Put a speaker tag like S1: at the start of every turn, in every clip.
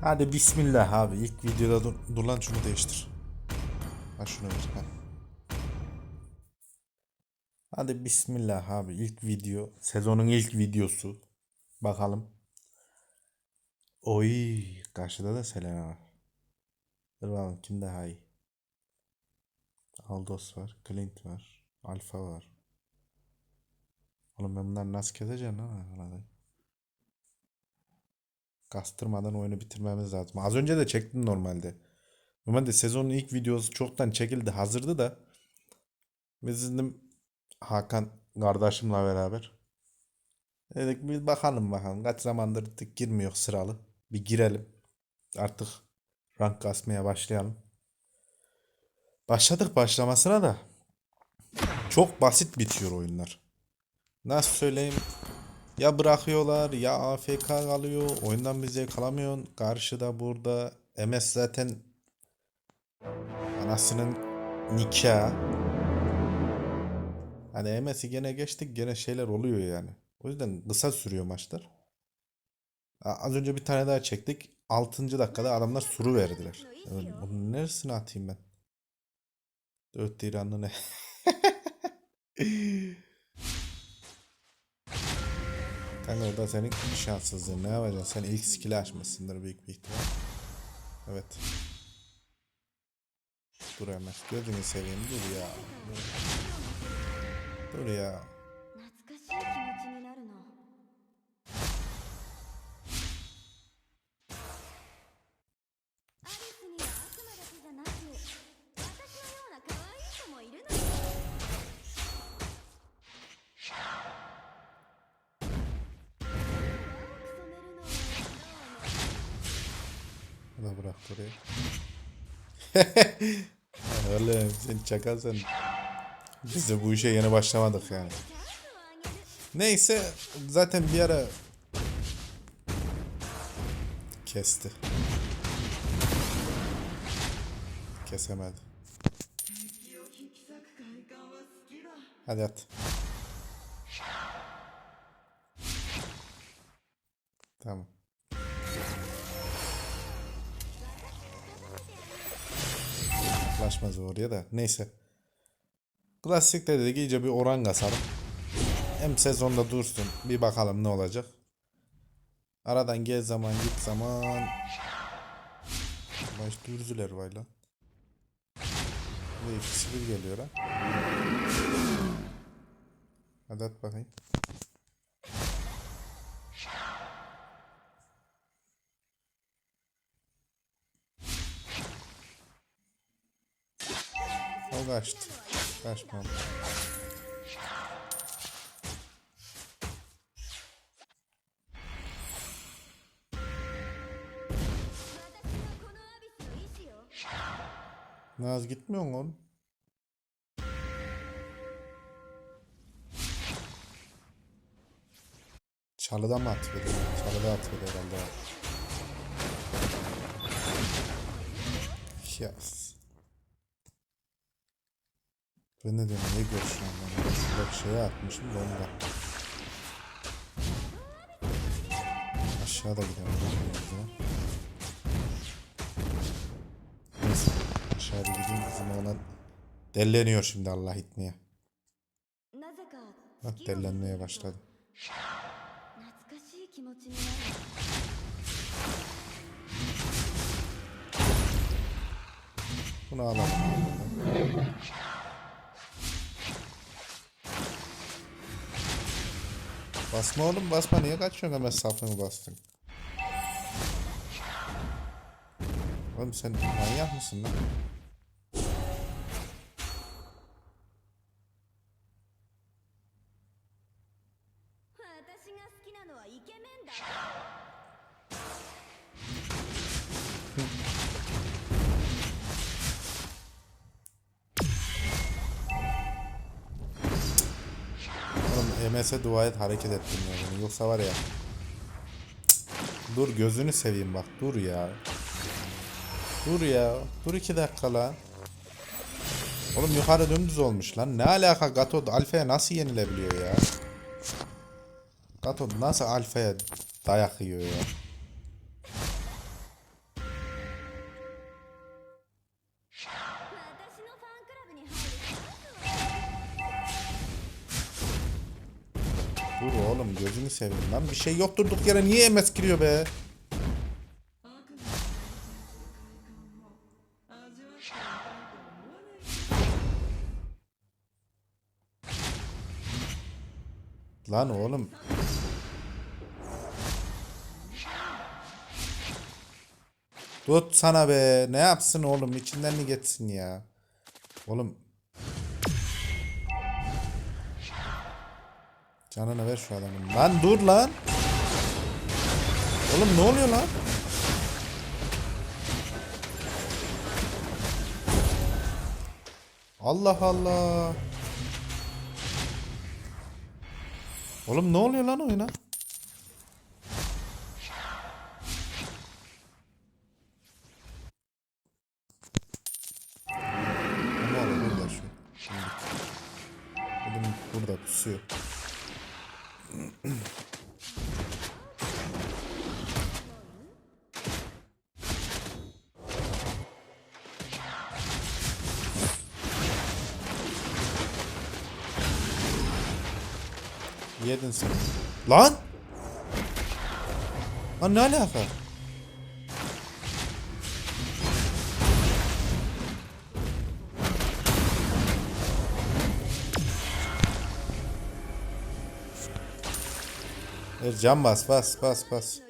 S1: Hadi bismillah abi. İlk videoda dur, dur lan şunu değiştir. Ha şunu ver. Ha. Hadi bismillah abi. İlk video. Sezonun ilk videosu. Bakalım. Oy. Karşıda da Selena var. Dur bakalım kim daha iyi. Aldos var. Clint var. Alfa var. Oğlum ben bunları nasıl keseceğim lan? Kastırmadan oyunu bitirmemiz lazım. Az önce de çektim normalde. Normalde sezonun ilk videosu çoktan çekildi. Hazırdı da. Biz dedim Hakan kardeşimle beraber. Dedik bir bakalım bakalım. Kaç zamandır tık girmiyor sıralı. Bir girelim. Artık rank kasmaya başlayalım. Başladık başlamasına da. Çok basit bitiyor oyunlar. Nasıl söyleyeyim? Ya bırakıyorlar ya AFK kalıyor. Oyundan bir zevk. Karşıda burada MS zaten anasının nikahı. Hani MS'i gene geçtik gene şeyler oluyor yani. O yüzden kısa sürüyor maçlar. Az önce bir tane daha çektik. 6. dakikada adamlar suru verdiler. Evet, Bunun neresine atayım ben? Dört İranlı ne? Kanka o da senin şanssızlığın. Ne yapacaksın? Sen ilk skill'i açmışsındır büyük bir ihtimal. Evet. Dur hemen. Gözünü seveyim. Dur ya. Dur, ya. da bıraktı oraya. Oğlum sen çakal. Biz de bu işe yeni başlamadık yani. Neyse zaten bir ara kesti. Kesemedi. Hadi at. Tamam. Yaklaşmaz oraya da. Neyse. Klasikte dedik iyice bir oran kasalım. Hem sezonda dursun. Bir bakalım ne olacak. Aradan gel zaman git zaman. Baş dürzüler var lan. Bu ikisi bir geliyor ha. Hadi bakayım. O kaçtı.
S2: Kaçmamış.
S1: Naz gitmiyor mu? Çalıda mı atıyordu? Çalıda atıyordu herhalde. Yes. Ve ne demeye görüşüyorum ben. Şurada bir şeye atmışım bomba. Aşağıda gidelim. Neyse. Aşağıda gideyim kızım ona. Delleniyor şimdi Allah itmeye. Bak dellenmeye başladı. Bunu alalım. Basma oğlum basma niye kaçıyorsun hemen safını bastın. Oğlum sen manyak mısın lan? Oğlum MS'e dua et hareket ettirmiyor beni. Yoksa var ya. Dur gözünü seveyim bak dur ya. Dur ya. Dur iki dakika lan. Oğlum yukarı dümdüz olmuş lan. Ne alaka Gato Alfa'ya nasıl yenilebiliyor ya? Gato nasıl Alfa'ya dayak yiyor ya? Gözünü seveyim lan. Bir şey yok durduk yere niye MS giriyor be? Lan oğlum. Tut sana be. Ne yapsın oğlum? İçinden mi geçsin ya? Oğlum. Canını ver şu adamın. Lan dur lan. Oğlum ne oluyor lan? Allah Allah. Oğlum ne oluyor lan oyuna? Burada. Oğlum burada pusuyor. Yedin sen. Lan! Lan ne alaka? Dur can bas bas bas bas.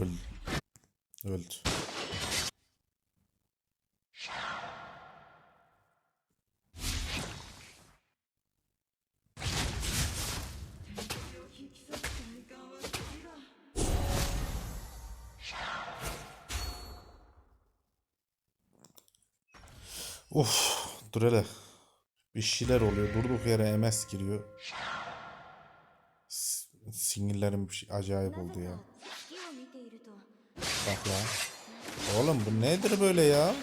S1: Öldü. Öldü. Of dur hele. Bir şeyler oluyor. Durduk yere MS giriyor. S sinirlerim şey, acayip oldu ya. Bak lan. Oğlum bu nedir böyle ya?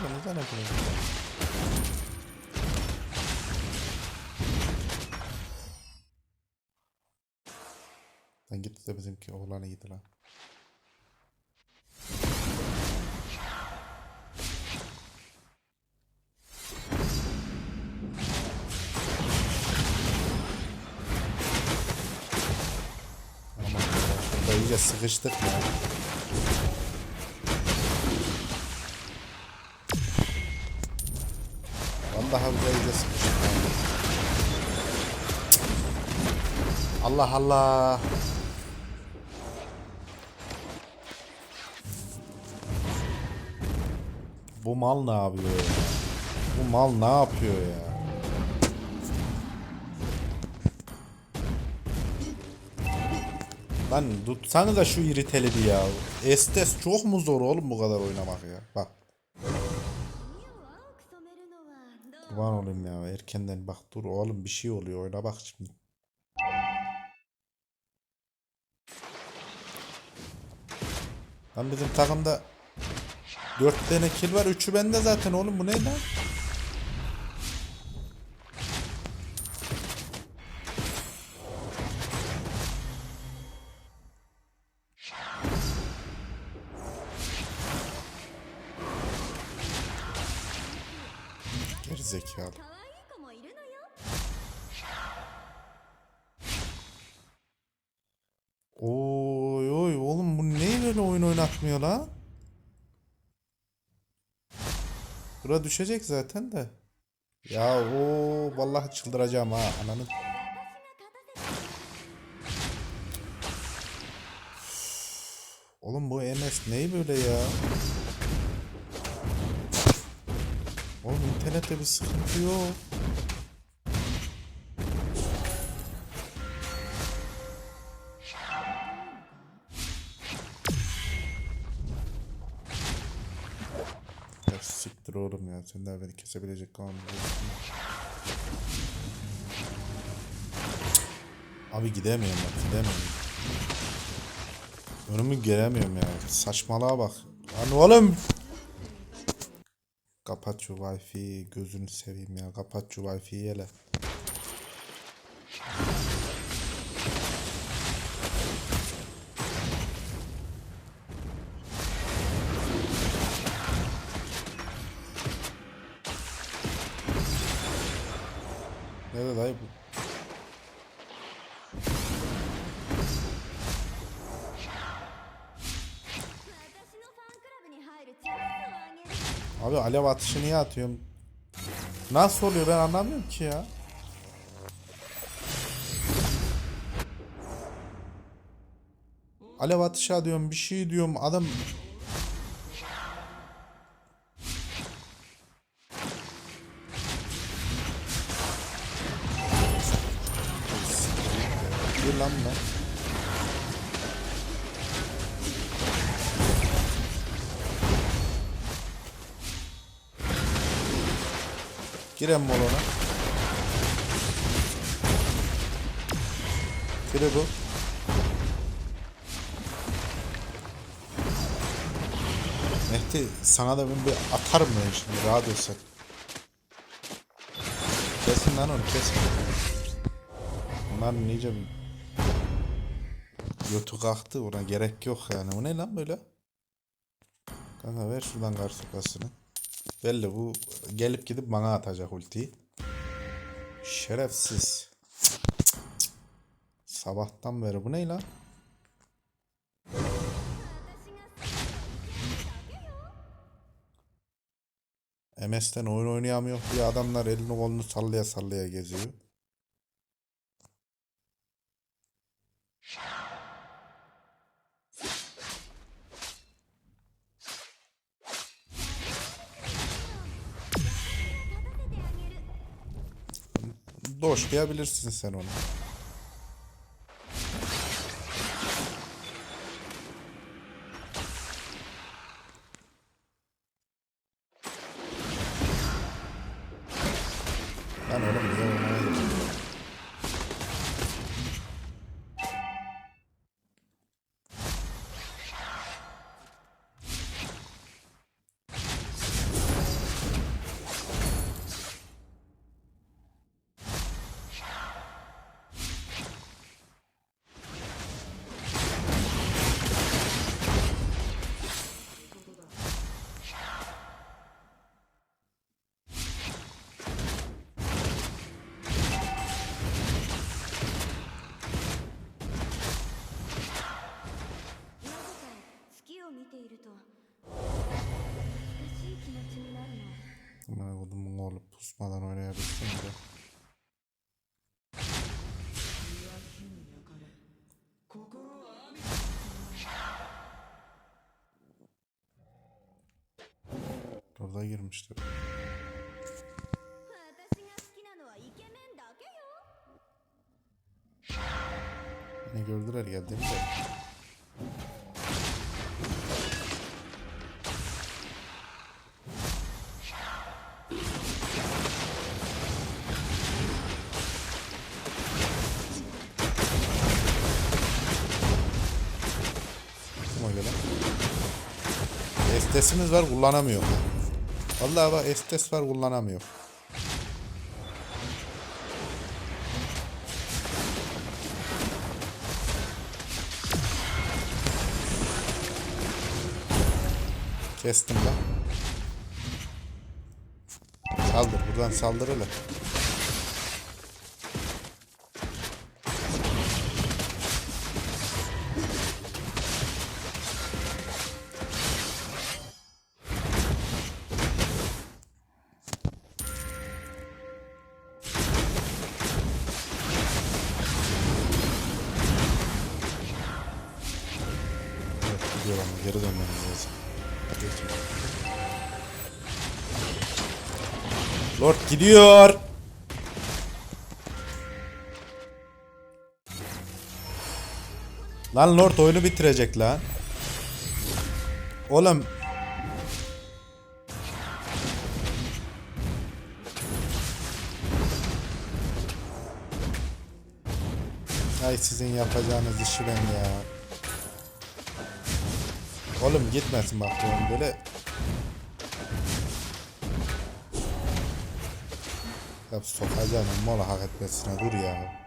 S1: Ne yapıyorsun? Lan gitti de bizimki oğlana gitti lan. Aman ya, şurada iyice sıkıştık ya. Buraya iyice sıkıştık. Allah Allah. Bu mal ne yapıyor ya? Bu mal ne yapıyor ya? Lan tutsanıza şu iriteli bir ya. Estes çok mu zor oğlum bu kadar oynamak ya? Bak kurban olayım ya erkenden bak dur oğlum bir şey oluyor oyna bak şimdi. Lan bizim takımda 4 tane kill var 3'ü bende zaten oğlum bu ne lan? zekalı. Oy oy oğlum bu neyi böyle oyun oynatmıyor lan? Bura düşecek zaten de. Ya o vallahi çıldıracağım ha ananı. Oğlum bu MS neyi böyle ya? Oğlum internette bir sıkıntı yok. Ya siktir oğlum ya. Sen daha beni kesebilecek kalmadı. Abi gidemiyorum bak gidemiyorum. Önümü göremiyorum ya. Saçmalığa bak. Lan oğlum Kapat şu wifi gözünü seveyim ya. Kapat şu wifi'yi hele. Abi alev atışı niye atıyorum? Nasıl oluyor ben anlamıyorum ki ya. Alev atışı diyorum bir şey diyorum adam Dur lan lan. Giren molona. Gire bu. Mehdi sana da bir atarım ben şimdi rahat ol sen. Kesin lan onu kesin. Bunlar bir- Yotu kalktı ona gerek yok yani. O ne lan böyle? Kanka ver şuradan karsukasını. Belli bu gelip gidip bana atacak ultiyi. Şerefsiz. Sabahtan beri bu ne lan? MS'ten oyun oynayamıyor diye adamlar elini kolunu sallaya sallaya geziyor. Doşlayabilirsin sen onu. Amına kodumun oğlu pusmadan oynayabilsin de. Orada girmiştir. Ne gördüler geldiğimde. Estesimiz var kullanamıyor. Vallahi bak estes var kullanamıyor. Kestim ben. Saldır buradan saldır. Lord gidiyor. Lan Lord oyunu bitirecek lan. Oğlum. Ay sizin yapacağınız işi ben ya. Oğlum gitmesin bak oğlum böyle. Ya sokacağım mola hak etmesine dur ya.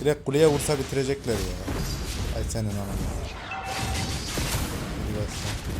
S1: Direkt kuleye vursa bitirecekler ya. Ay senin anam. Hadi.